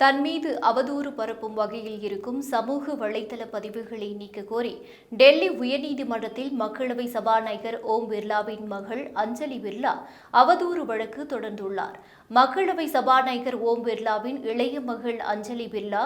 தன் மீது அவதூறு பரப்பும் வகையில் இருக்கும் சமூக வலைதள பதிவுகளை நீக்க கோரி டெல்லி உயர்நீதிமன்றத்தில் மக்களவை சபாநாயகர் ஓம் பிர்லாவின் மகள் அஞ்சலி பிர்லா அவதூறு வழக்கு தொடர்ந்துள்ளார். மக்களவை சபாநாயகர் ஓம் பிர்லாவின் இளைய மகள் அஞ்சலி பிர்லா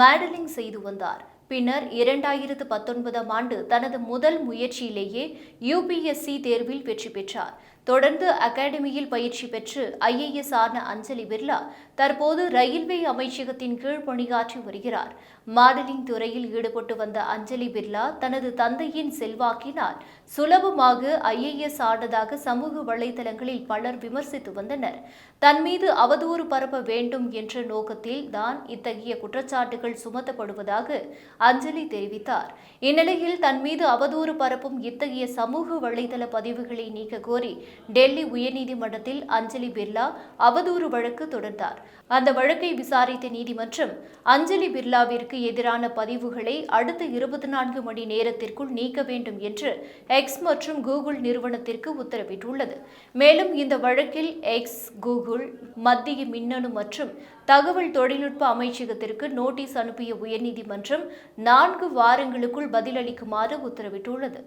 மேடலிங் செய்து வந்தார். பின்னர் இரண்டாயிரத்து பத்தொன்பதாம் ஆண்டு தனது முதல் முயற்சியிலேயே யுபிஎஸ்சி தேர்வில் வெற்றி பெற்றார். தொடர்ந்து அகாடமியில் பயிற்சி பெற்று ஐஏஎஸ் ஆன அஞ்சலி பிர்லா தற்போது ரயில்வே அமைச்சகத்தின் கீழ் பணியாற்றி வருகிறார். மாடலிங் துறையில் ஈடுபட்டு வந்த அஞ்சலி பிர்லா தனது தந்தையின் செல்வாக்கினால் சுலபமாக ஐஏஎஸ் ஆனதாக சமூக வலைதளங்களில் பலர் விமர்சித்து வந்தனர். தன் மீது அவதூறு பரப்ப வேண்டும் என்ற நோக்கத்தில் தான் இத்தகைய குற்றச்சாட்டுகள் சுமத்தப்படுவதாக அஞ்சலி தெரிவித்தார். இந்நிலையில் தன் மீது அவதூறு பரப்பும் இத்தகைய சமூக வலைதள பதிவுகளை நீக்க கோரி டெல்லி உயர்நீதிமன்றத்தில் அஞ்சலி பிர்லா அவதூறு வழக்கு தொடர்ந்தார். அந்த வழக்கை விசாரித்த நீதிமன்றம் அஞ்சலி பிர்லாவிற்கு எதிரான பதிவுகளை அடுத்த இருபத்தி நான்கு மணி நேரத்திற்குள் நீக்க வேண்டும் என்று எக்ஸ் மற்றும் கூகுள் நிறுவனத்திற்கு உத்தரவிட்டுள்ளது. மேலும் இந்த வழக்கில் எக்ஸ் கூகுள் மத்திய மின்னணு மற்றும் தகவல் தொழில்நுட்ப அமைச்சகத்திற்கு நோட்டீஸ் அனுப்பிய உயர்நீதிமன்றம் நான்கு வாரங்களுக்குள் பதிலளிக்குமாறு உத்தரவிட்டுள்ளது.